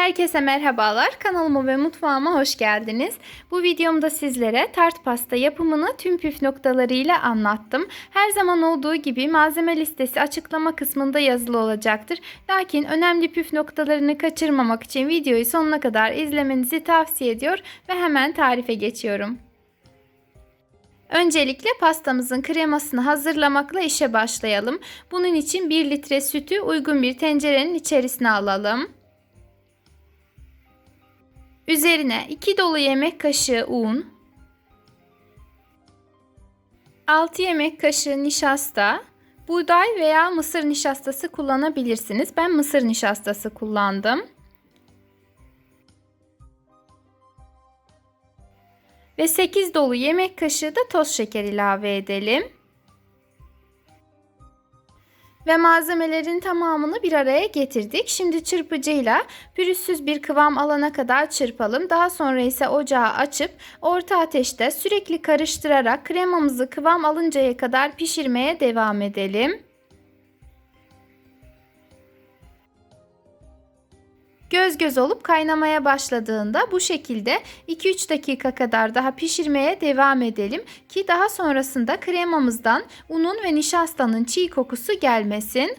Herkese merhabalar. Kanalıma ve mutfağıma hoş geldiniz. Bu videomda sizlere tart pasta yapımını tüm püf noktalarıyla anlattım. Her zaman olduğu gibi malzeme listesi açıklama kısmında yazılı olacaktır. Lakin önemli püf noktalarını kaçırmamak için videoyu sonuna kadar izlemenizi tavsiye ediyor ve hemen tarife geçiyorum. Öncelikle pastamızın kremasını hazırlamakla işe başlayalım. Bunun için 1 litre sütü uygun bir tencerenin içerisine alalım. Üzerine 2 dolu yemek kaşığı un, 6 yemek kaşığı nişasta, buğday veya mısır nişastası kullanabilirsiniz. Ben mısır nişastası kullandım. Ve 8 dolu yemek kaşığı da toz şeker ilave edelim ve malzemelerin tamamını bir araya getirdik. Şimdi çırpıcıyla pürüzsüz bir kıvam alana kadar çırpalım. Daha sonra ise ocağı açıp orta ateşte sürekli karıştırarak kremamızı kıvam alıncaya kadar pişirmeye devam edelim. Göz göz olup kaynamaya başladığında bu şekilde 2-3 dakika kadar daha pişirmeye devam edelim ki daha sonrasında kremamızdan unun ve nişastanın çiğ kokusu gelmesin.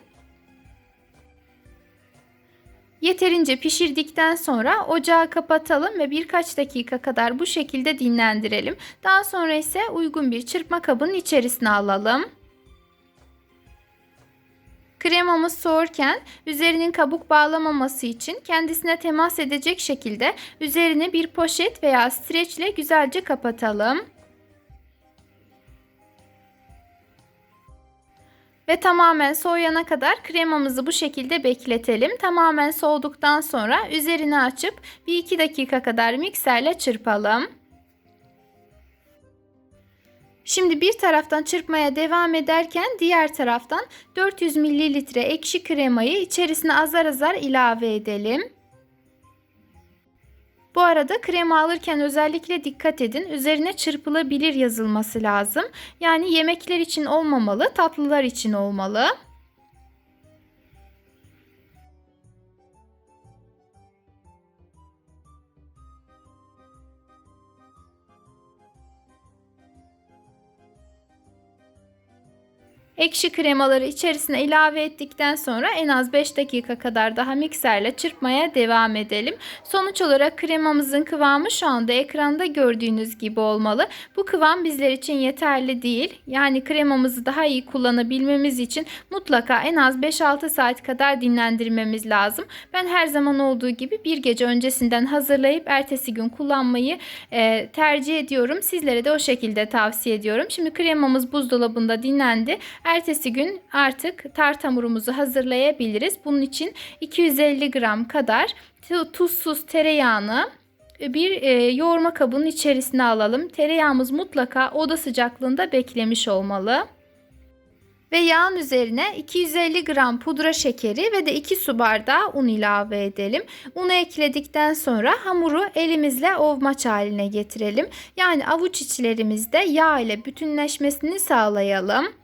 Yeterince pişirdikten sonra ocağı kapatalım ve birkaç dakika kadar bu şekilde dinlendirelim. Daha sonra ise uygun bir çırpma kabının içerisine alalım. Kremamız soğurken üzerinin kabuk bağlamaması için kendisine temas edecek şekilde üzerini bir poşet veya streç ile güzelce kapatalım. Ve tamamen soğuyana kadar kremamızı bu şekilde bekletelim. Tamamen soğuduktan sonra üzerini açıp 1-2 dakika kadar mikserle çırpalım. Şimdi bir taraftan çırpmaya devam ederken diğer taraftan 400 ml ekşi kremayı içerisine azar azar ilave edelim. Bu arada krema alırken özellikle dikkat edin. Üzerine çırpılabilir yazılması lazım. Yani yemekler için olmamalı, tatlılar için olmalı. Ekşi kremaları içerisine ilave ettikten sonra en az 5 dakika kadar daha mikserle çırpmaya devam edelim. Sonuç olarak kremamızın kıvamı şu anda ekranda gördüğünüz gibi olmalı. Bu kıvam bizler için yeterli değil. Yani kremamızı daha iyi kullanabilmemiz için mutlaka en az 5-6 saat kadar dinlendirmemiz lazım. Ben her zaman olduğu gibi bir gece öncesinden hazırlayıp ertesi gün kullanmayı e, tercih ediyorum. Sizlere de o şekilde tavsiye ediyorum. Şimdi kremamız buzdolabında dinlendi. Ertesi gün artık tart hamurumuzu hazırlayabiliriz. Bunun için 250 gram kadar tuzsuz tereyağını bir e, yoğurma kabının içerisine alalım. Tereyağımız mutlaka oda sıcaklığında beklemiş olmalı. Ve yağın üzerine 250 gram pudra şekeri ve de 2 su bardağı un ilave edelim. Unu ekledikten sonra hamuru elimizle ovmaç haline getirelim. Yani avuç içlerimizde yağ ile bütünleşmesini sağlayalım.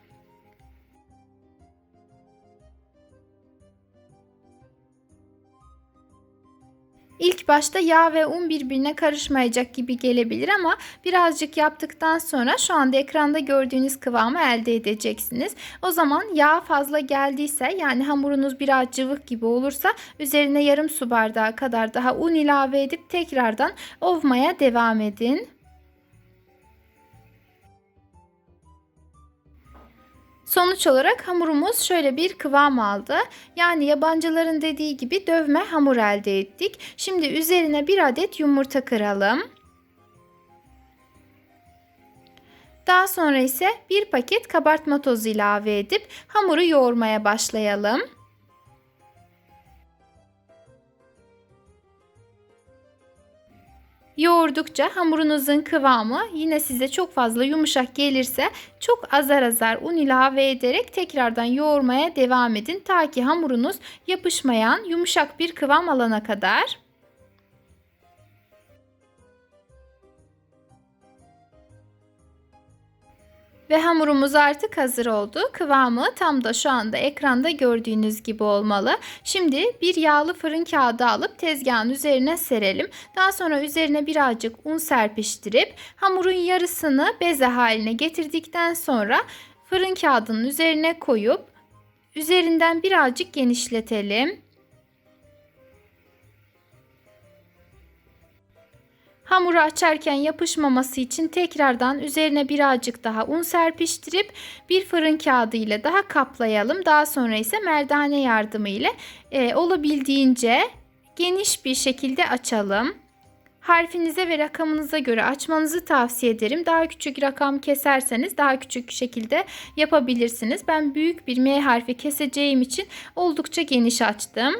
İlk başta yağ ve un birbirine karışmayacak gibi gelebilir ama birazcık yaptıktan sonra şu anda ekranda gördüğünüz kıvamı elde edeceksiniz. O zaman yağ fazla geldiyse yani hamurunuz biraz cıvık gibi olursa üzerine yarım su bardağı kadar daha un ilave edip tekrardan ovmaya devam edin. Sonuç olarak hamurumuz şöyle bir kıvam aldı. Yani yabancıların dediği gibi dövme hamur elde ettik. Şimdi üzerine bir adet yumurta kıralım. Daha sonra ise bir paket kabartma tozu ilave edip hamuru yoğurmaya başlayalım. Yoğurdukça hamurunuzun kıvamı yine size çok fazla yumuşak gelirse çok azar azar un ilave ederek tekrardan yoğurmaya devam edin. Ta ki hamurunuz yapışmayan yumuşak bir kıvam alana kadar. Ve hamurumuz artık hazır oldu. Kıvamı tam da şu anda ekranda gördüğünüz gibi olmalı. Şimdi bir yağlı fırın kağıdı alıp tezgahın üzerine serelim. Daha sonra üzerine birazcık un serpiştirip hamurun yarısını beze haline getirdikten sonra fırın kağıdının üzerine koyup üzerinden birazcık genişletelim. Hamuru açarken yapışmaması için tekrardan üzerine birazcık daha un serpiştirip bir fırın kağıdı ile daha kaplayalım. Daha sonra ise merdane yardımı ile e, olabildiğince geniş bir şekilde açalım. Harfinize ve rakamınıza göre açmanızı tavsiye ederim. Daha küçük rakam keserseniz daha küçük şekilde yapabilirsiniz. Ben büyük bir M harfi keseceğim için oldukça geniş açtım.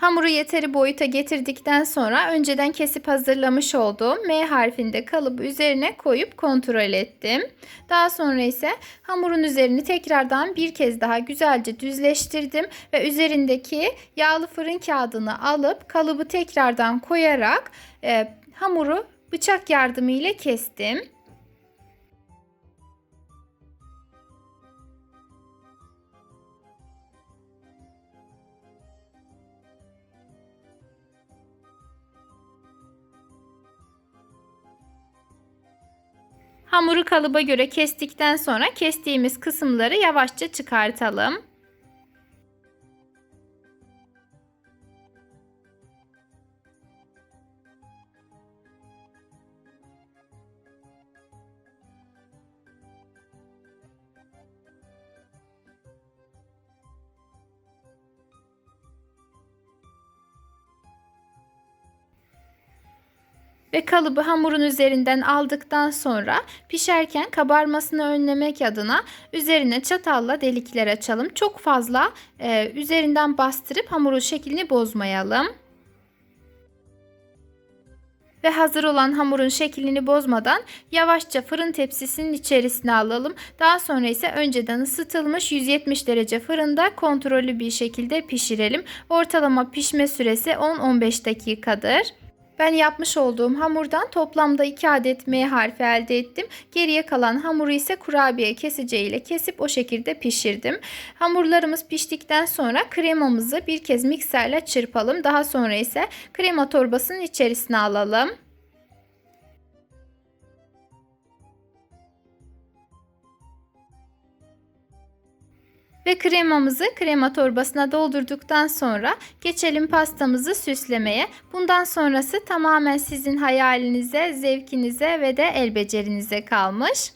Hamuru yeteri boyuta getirdikten sonra önceden kesip hazırlamış olduğum M harfinde kalıbı üzerine koyup kontrol ettim. Daha sonra ise hamurun üzerini tekrardan bir kez daha güzelce düzleştirdim ve üzerindeki yağlı fırın kağıdını alıp kalıbı tekrardan koyarak e, hamuru bıçak yardımıyla kestim. Hamuru kalıba göre kestikten sonra kestiğimiz kısımları yavaşça çıkartalım. Ve kalıbı hamurun üzerinden aldıktan sonra pişerken kabarmasını önlemek adına üzerine çatalla delikler açalım. Çok fazla e, üzerinden bastırıp hamurun şeklini bozmayalım. Ve hazır olan hamurun şeklini bozmadan yavaşça fırın tepsisinin içerisine alalım. Daha sonra ise önceden ısıtılmış 170 derece fırında kontrollü bir şekilde pişirelim. Ortalama pişme süresi 10-15 dakikadır. Ben yapmış olduğum hamurdan toplamda 2 adet M harfi elde ettim. Geriye kalan hamuru ise kurabiye keseceğiyle kesip o şekilde pişirdim. Hamurlarımız piştikten sonra kremamızı bir kez mikserle çırpalım. Daha sonra ise krema torbasının içerisine alalım. Ve kremamızı krema torbasına doldurduktan sonra geçelim pastamızı süslemeye. Bundan sonrası tamamen sizin hayalinize, zevkinize ve de el becerinize kalmış.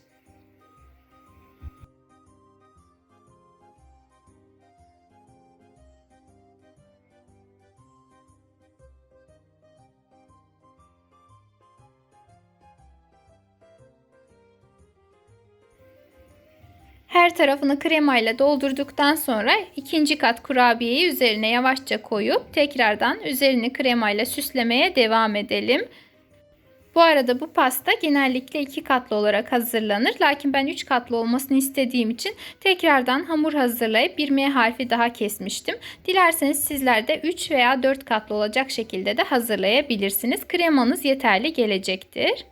Her tarafını kremayla doldurduktan sonra ikinci kat kurabiyeyi üzerine yavaşça koyup tekrardan üzerini kremayla süslemeye devam edelim. Bu arada bu pasta genellikle iki katlı olarak hazırlanır. Lakin ben üç katlı olmasını istediğim için tekrardan hamur hazırlayıp bir M harfi daha kesmiştim. Dilerseniz sizler de 3 veya 4 katlı olacak şekilde de hazırlayabilirsiniz. Kremanız yeterli gelecektir.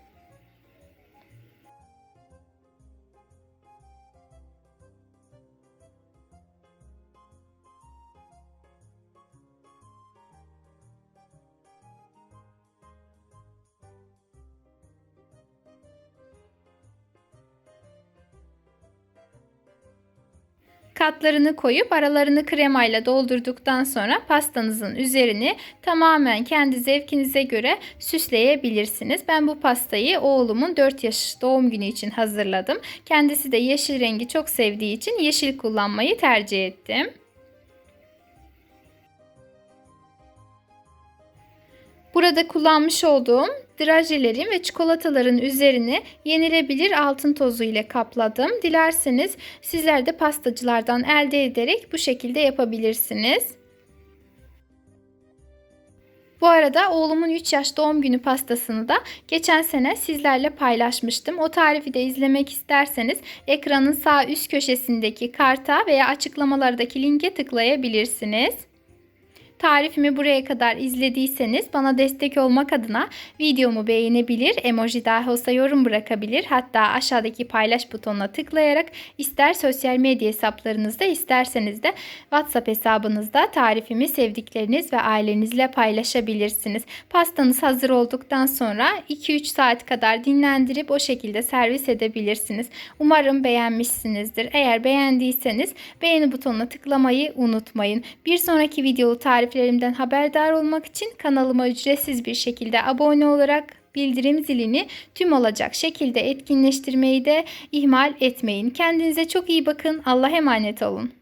Katlarını koyup aralarını kremayla doldurduktan sonra pastanızın üzerini tamamen kendi zevkinize göre süsleyebilirsiniz. Ben bu pastayı oğlumun 4 yaş doğum günü için hazırladım. Kendisi de yeşil rengi çok sevdiği için yeşil kullanmayı tercih ettim. Burada kullanmış olduğum drajelerin ve çikolataların üzerine yenilebilir altın tozu ile kapladım. Dilerseniz sizler de pastacılardan elde ederek bu şekilde yapabilirsiniz. Bu arada oğlumun 3 yaş doğum günü pastasını da geçen sene sizlerle paylaşmıştım. O tarifi de izlemek isterseniz ekranın sağ üst köşesindeki karta veya açıklamalardaki linke tıklayabilirsiniz. Tarifimi buraya kadar izlediyseniz bana destek olmak adına videomu beğenebilir, emoji dahi olsa yorum bırakabilir. Hatta aşağıdaki paylaş butonuna tıklayarak ister sosyal medya hesaplarınızda isterseniz de WhatsApp hesabınızda tarifimi sevdikleriniz ve ailenizle paylaşabilirsiniz. Pastanız hazır olduktan sonra 2-3 saat kadar dinlendirip o şekilde servis edebilirsiniz. Umarım beğenmişsinizdir. Eğer beğendiyseniz beğeni butonuna tıklamayı unutmayın. Bir sonraki videolu tariflerimden haberdar olmak için kanalıma ücretsiz bir şekilde abone olarak bildirim zilini tüm olacak şekilde etkinleştirmeyi de ihmal etmeyin. Kendinize çok iyi bakın. Allah'a emanet olun.